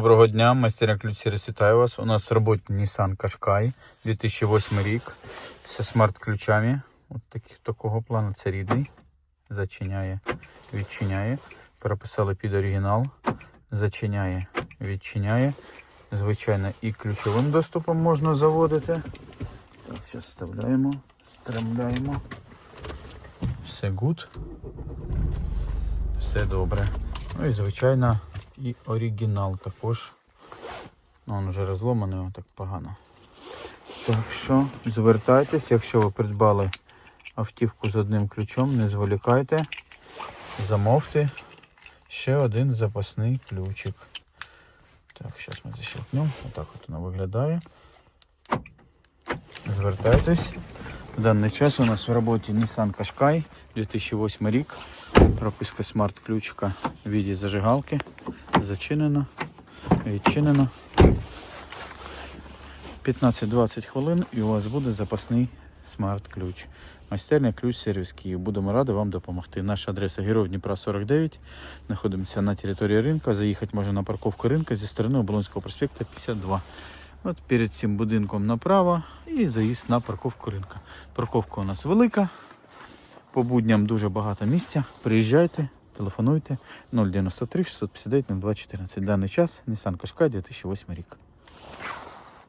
Доброго дня, майстер ключ сервіс вітаю вас. У нас роботі Nissan Qashqai 2008 рік зі смарт-ключами. От таких, такого плану це рідний. Зачиняє, відчиняє. Переписали під оригінал. Зачиняє, відчиняє. Звичайно, і ключовим доступом можна заводити. Так, зараз вставляємо, стремляємо. Все гуд. Все добре. Ну і звичайно і оригінал також. Ну, він вже розломаний, його так погано. Так що звертайтесь, якщо ви придбали автівку з одним ключом, не зволікайте, замовте ще один запасний ключик. Так, зараз ми защелкнемо. Отак от воно виглядає. Звертайтесь. В даний час у нас в роботі Nissan Qashqai 2008 рік. Прописка смарт-ключика в віді зажигалки. Зачинено, відчинено. 15-20 хвилин і у вас буде запасний смарт-ключ. Майстерня ключ сервіс Київ. Будемо раді вам допомогти. Наша адреса Герой Дніпра 49. Знаходимося на території ринку. Заїхати можна на парковку ринку зі сторони Оболонського проспекту 52. От перед цим будинком направо і заїзд на парковку ринка. Парковка у нас велика. По будням дуже багато місця. Приїжджайте, телефонуйте 093 659 0214. Даний час Nissan Qashqai 2008 рік.